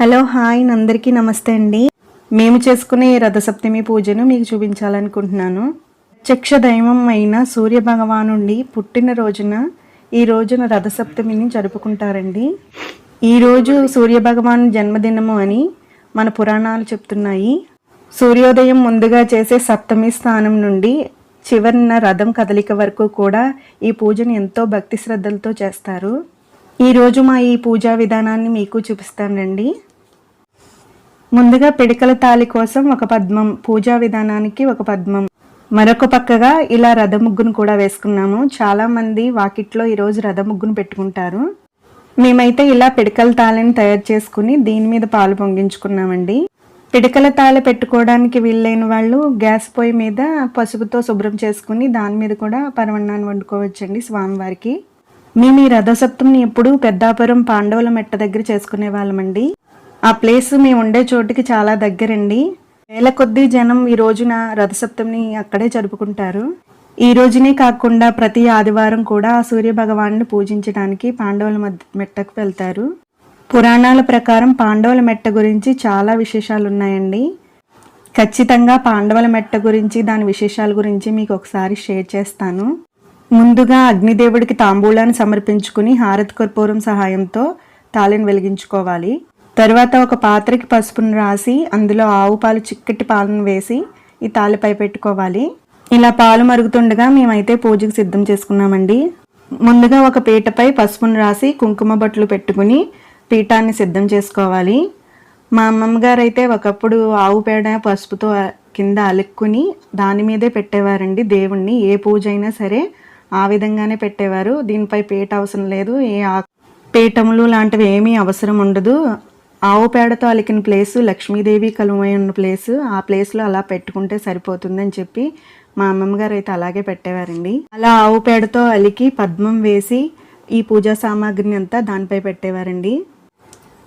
Hello hi అందరికీ నమస్తే అండి. మేము చేసుకునే ఈ రథసప్తమి పూజను మీకు చూపించాలనుకుంటున్నాను. ప్రత్యక్ష దైవం అయిన సూర్య భగవానుండి పుట్టిన రోజున ఈ రోజున రథసప్తమిని జరుపుకుంటారండి. ఈరోజు సూర్య భగవాన్ జన్మదినము అని మన పురాణాలు చెప్తున్నాయి. సూర్యోదయం ముందుగా చేసే సప్తమి స్థానం నుండి చివరిన రథం కదలిక వరకు కూడా ఈ పూజను ఎంతో భక్తి శ్రద్ధలతో చేస్తారు. ఈరోజు మా ఈ పూజా విధానాన్ని మీకు చూపిస్తానండి. ముందుగా పిడికల తాలి కోసం ఒక పద్మం పూజా విధానానికి ఒక పద్మం. మరొక పక్కగా ఇలా రథ ముగ్గును కూడా వేసుకున్నాము. చాలా మంది వాకిట్లో ఈరోజు రథ ముగ్గును పెట్టుకుంటారు. మేమైతే ఇలా పిడికల తాళిని తయారు చేసుకుని దీని మీద పాలు పొంగించుకున్నామండి. పిడికల తాళి పెట్టుకోవడానికి వీలైన వాళ్ళు గ్యాస్ పొయ్యి మీద పసుపుతో శుభ్రం చేసుకుని దాని మీద కూడా పరవన్నాన్ని వండుకోవచ్చండి స్వామివారికి. మేము ఈ రథసప్తమిని ఎప్పుడు పెద్దాపురం పాండవుల మెట్ట దగ్గర చేసుకునే వాళ్ళమండి. ఆ ప్లేస్ మేము ఉండే చోటుకి చాలా దగ్గరండి. వేల కొద్దీ జనం ఈ రోజున రథసప్తమిని అక్కడే జరుపుకుంటారు. ఈ రోజునే కాకుండా ప్రతి ఆదివారం కూడా సూర్య భగవాన్ని పూజించడానికి పాండవుల మెట్టకు వెళ్తారు. పురాణాల ప్రకారం పాండవుల మెట్ట గురించి చాలా విశేషాలు ఉన్నాయండి ఖచ్చితంగా పాండవుల మెట్ట గురించి దాని విశేషాల గురించి మీకు ఒకసారి షేర్ చేస్తాను. ముందుగా అగ్నిదేవుడికి తాంబూలాన్ని సమర్పించుకుని హారతి కర్పూరం సహాయంతో తాళిని వెలిగించుకోవాలి. తర్వాత ఒక పాత్రకి పసుపును రాసి అందులో ఆవు పాలు చిక్కటి పాలను వేసి ఈ తాళిపై పెట్టుకోవాలి. ఇలా పాలు మరుగుతుండగా మేమైతే పూజకు సిద్ధం చేసుకున్నామండి. ముందుగా ఒక పీటపై పసుపును రాసి కుంకుమ బొట్లు పెట్టుకుని పీఠాన్ని సిద్ధం చేసుకోవాలి. మా అమ్మమ్మ గారు అయితే ఒకప్పుడు ఆవు పేడ పసుపుతో కింద అలుక్కుని దాని మీదే పెట్టేవారండి. దేవుణ్ణి ఏ పూజ అయినా సరే ఆ విధంగానే పెట్టేవారు. దీనిపై పీట అవసరం లేదు. ఏ ఆ- పీఠములు లాంటివి ఏమీ అవసరం ఉండదు. ఆవు పేడతో అలికిన ప్లేసు లక్ష్మీదేవి కలువై ఉన్న ప్లేసు ఆ ప్లేస్లో అలా పెట్టుకుంటే సరిపోతుందని చెప్పి మా అమ్మమ్మ గారు అయితే అలాగే పెట్టేవారండి. అలా ఆవు పేడతో అలికి పద్మం వేసి ఈ పూజా సామాగ్రిని అంతా దానిపై పెట్టేవారండి.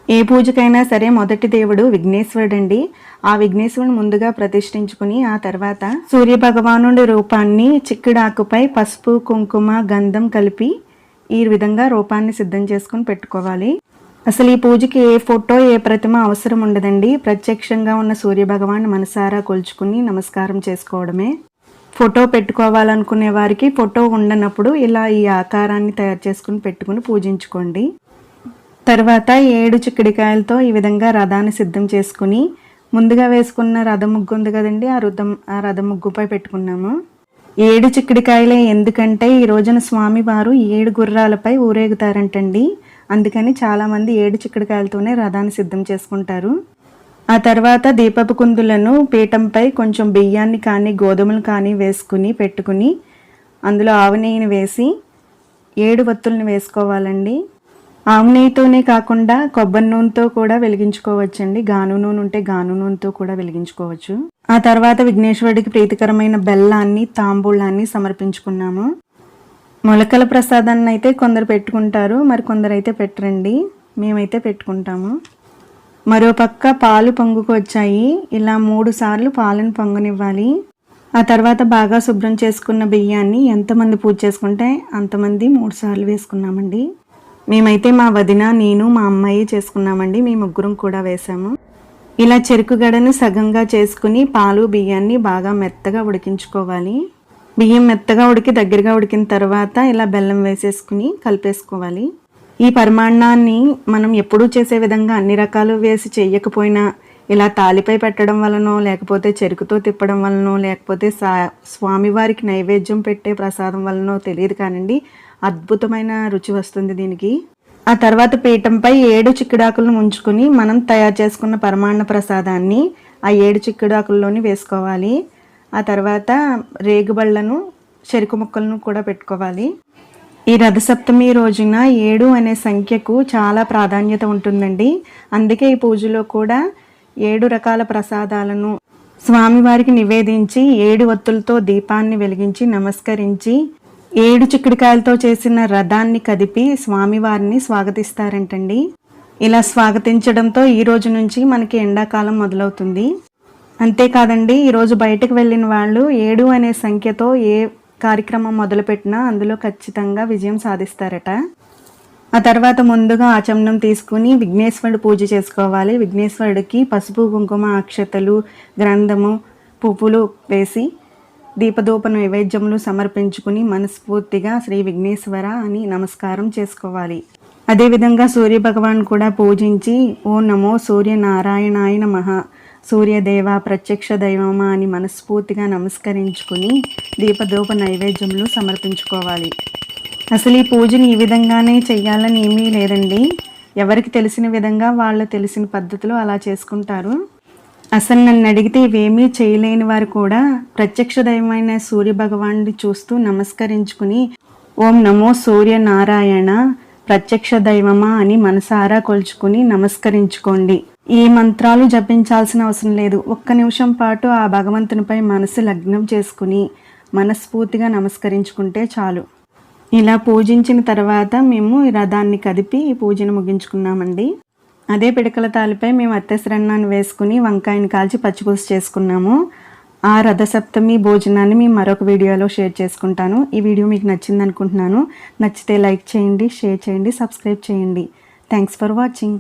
ఏ పూజకైనా సరే మొదటి దేవుడు విఘ్నేశ్వరుడు అండి ఆ విఘ్నేశ్వరుని ముందుగా ప్రతిష్ఠించుకుని ఆ తర్వాత సూర్య భగవానుడి రూపాన్ని చిక్కుడాకుపై పసుపు కుంకుమ గంధం కలిపి ఈ విధంగా రూపాన్ని సిద్ధం చేసుకుని పెట్టుకోవాలి. అసలు ఈ పూజకి ఏ ఫోటో ఏ ప్రతిమ అవసరం ఉండదండి. ప్రత్యక్షంగా ఉన్న సూర్య భగవాన్ మనసారా కొలుచుకుని నమస్కారం చేసుకోవడమే. ఫోటో పెట్టుకోవాలనుకునే వారికి ఫోటో ఉండనప్పుడు ఇలా ఈ ఆకారాన్ని తయారు చేసుకుని పెట్టుకుని పూజించుకోండి. తర్వాత ఏడు చిక్కుడికాయలతో ఈ విధంగా రథాన్ని సిద్ధం చేసుకుని ముందుగా వేసుకున్న రథ ముగ్గు ఉంది కదండి ఆ రథం ఆ రథ ముగ్గుపై పెట్టుకున్నాము. ఏడు చిక్కుడికాయలే ఎందుకంటే ఈ రోజున స్వామి వారు ఏడు గుర్రాలపై ఊరేగుతారంటండి. అందుకని చాలామంది ఏడు చిక్కుడుకాయలతోనే రథాన్ని సిద్ధం చేసుకుంటారు. ఆ తర్వాత దీపపు కుందులను పీఠంపై కొంచెం బియ్యాన్ని కానీ గోధుమలు కానీ వేసుకుని పెట్టుకుని అందులో ఆవు నెయ్యిని వేసి ఏడు వత్తులను వేసుకోవాలండి. ఆవు నెయ్యితోనే కాకుండా కొబ్బరి నూనెతో కూడా వెలిగించుకోవచ్చండి. గాను నూనె ఉంటే గాను నూనెతో కూడా వెలిగించుకోవచ్చు. ఆ తర్వాత విఘ్నేశ్వరుడికి ప్రీతికరమైన బెల్లాన్ని తాంబూలాన్ని సమర్పించుకున్నాము. మొలకల ప్రసాదాన్ని అయితే కొందరు పెట్టుకుంటారు మరి కొందరు అయితే పెట్టరండి. మేమైతే పెట్టుకుంటాము. మరోపక్క పాలు పొంగుకు వచ్చాయి. ఇలా మూడు సార్లు పాలను పొంగనివ్వాలి. ఆ తర్వాత బాగా శుభ్రం చేసుకున్న బియ్యాన్ని ఎంతమంది పూజ చేసుకుంటే అంతమంది మూడు సార్లు వేసుకున్నామండి. మేమైతే మా వదిన నేను మా అమ్మాయి చేసుకున్నామండి. మీ ముగ్గురం కూడా వేసాము. ఇలా చెరుకు గడను సగంగా చేసుకుని పాలు బియ్యాన్ని బాగా మెత్తగా ఉడికించుకోవాలి. బియ్యం మెత్తగా ఉడికి దగ్గరగా ఉడికిన తర్వాత ఇలా బెల్లం వేసేసుకుని కలిపేసుకోవాలి. ఈ పరిమాణాన్ని మనం ఎప్పుడూ చేసే విధంగా అన్ని రకాలు వేసి చెయ్యకపోయినా ఇలా తాలిపై పెట్టడం వలనో లేకపోతే చెరుకుతో తిప్పడం వలనో లేకపోతే సా స్వామివారికి నైవేద్యం పెట్టే ప్రసాదం వలనో తెలియదు కానండి. అద్భుతమైన రుచి వస్తుంది దీనికి. ఆ తర్వాత పీఠంపై ఏడు చిక్కుడాకులను ఉంచుకుని మనం తయారు చేసుకున్న పరమాన్న ప్రసాదాన్ని ఆ ఏడు చిక్కుడాకుల్లోని వేసుకోవాలి. ఆ తర్వాత రేగుబళ్ళను చెరుకు ముక్కలను కూడా పెట్టుకోవాలి. ఈ రథసప్తమి రోజున ఏడు అనే సంఖ్యకు చాలా ప్రాధాన్యత ఉంటుందండి. అందుకే ఈ పూజలో కూడా ఏడు రకాల ప్రసాదాలను స్వామివారికి నివేదించి ఏడు ఒత్తులతో దీపాన్ని వెలిగించి నమస్కరించి ఏడు చిక్కుడుకాయలతో చేసిన రథాన్ని కదిపి స్వామివారిని స్వాగతిస్తారంటండి. ఇలా స్వాగతించడంతో ఈ రోజు నుంచి మనకి ఎండాకాలం మొదలవుతుంది. అంతేకాదండి ఈరోజు బయటకు వెళ్ళిన వాళ్ళు ఏడు అనే సంఖ్యతో ఏ కార్యక్రమం మొదలుపెట్టినా అందులో ఖచ్చితంగా విజయం సాధిస్తారట. ఆ తర్వాత ముందుగా ఆచమనం తీసుకుని విఘ్నేశ్వరుడు పూజ చేసుకోవాలి. విఘ్నేశ్వరుడికి పసుపు కుంకుమ అక్షతలు గ్రంథము పువ్వులు వేసి దీపదూప నైవేద్యములు సమర్పించుకుని మనస్ఫూర్తిగా శ్రీ విఘ్నేశ్వర అని నమస్కారం చేసుకోవాలి. అదేవిధంగా సూర్య భగవాన్ కూడా పూజించి ఓ నమో సూర్య నారాయణాయ నమః సూర్యదేవ ప్రత్యక్ష దైవమా అని మనస్ఫూర్తిగా నమస్కరించుకుని దీపధూప నైవేద్యములు సమర్పించుకోవాలి. అసలు ఈ పూజని ఈ విధంగానే చెయ్యాలని ఏమీ లేదండి. ఎవరికి తెలిసిన విధంగా వాళ్ళు తెలిసిన పద్ధతిలో అలా చేసుకుంటారు. అసలు నన్ను అడిగితే ఇవేమీ చేయలేని వారు కూడా ప్రత్యక్ష దైవమైన సూర్య భగవానుడి చూస్తూ నమస్కరించుకుని ఓం నమో సూర్య నారాయణ ప్రత్యక్ష దైవమా అని మనసారా కొలుచుకుని నమస్కరించుకోండి. ఈ మంత్రాలు జపించాల్సిన అవసరం లేదు. ఒక్క నిమిషం పాటు ఆ భగవంతునిపై మనసు లగ్నం చేసుకుని మనస్ఫూర్తిగా నమస్కరించుకుంటే చాలు. ఇలా పూజించిన తర్వాత మేము ఈ రథాన్ని కదిపి పూజను ముగించుకున్నామండి. అదే పిడకల తాలిపై మేము అత్తశ్రన్నాన్ని వేసుకుని వంకాయని కాల్చి పచ్చిపులుసు చేసుకున్నాము. ఆ రథసప్తమి భోజనాన్ని మేము మరొక వీడియోలో షేర్ చేసుకుంటాను. ఈ వీడియో మీకు నచ్చింది అనుకుంటున్నాను నచ్చితే లైక్ చేయండి షేర్ చేయండి సబ్స్క్రైబ్ చేయండి. Thanks for watching